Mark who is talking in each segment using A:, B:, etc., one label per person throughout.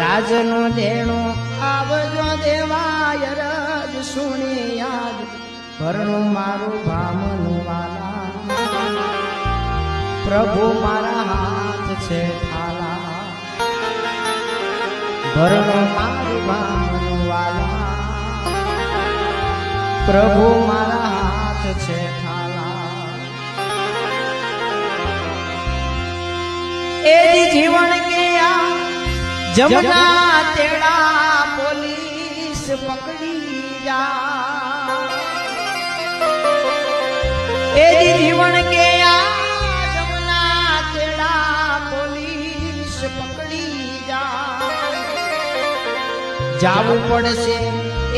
A: આજનો દેણું આવજો દેવાય રજ સુણી યાદ ભરણું મારું ભામનું વાલા. પ્રભુ મારા હાથ છે થાલા. ભરણું મારું ભામનું વાલા. પ્રભુ મારા હાથ છે જમના તેડા પોલીસ પકડી જા. એ જીવન કે તેડા પોલીસ પકડી જા. જાવું પડશે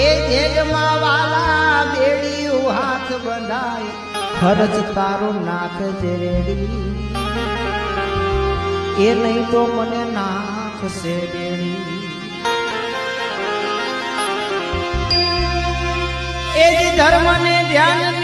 A: એ જેજમાં વાલા બેડી હાથ બંધાય. ખર્ચ તારું નાખજે રેડી. એ નહીં તો મને નાખશે બેડી. એ જ ધર્મને ધ્યાન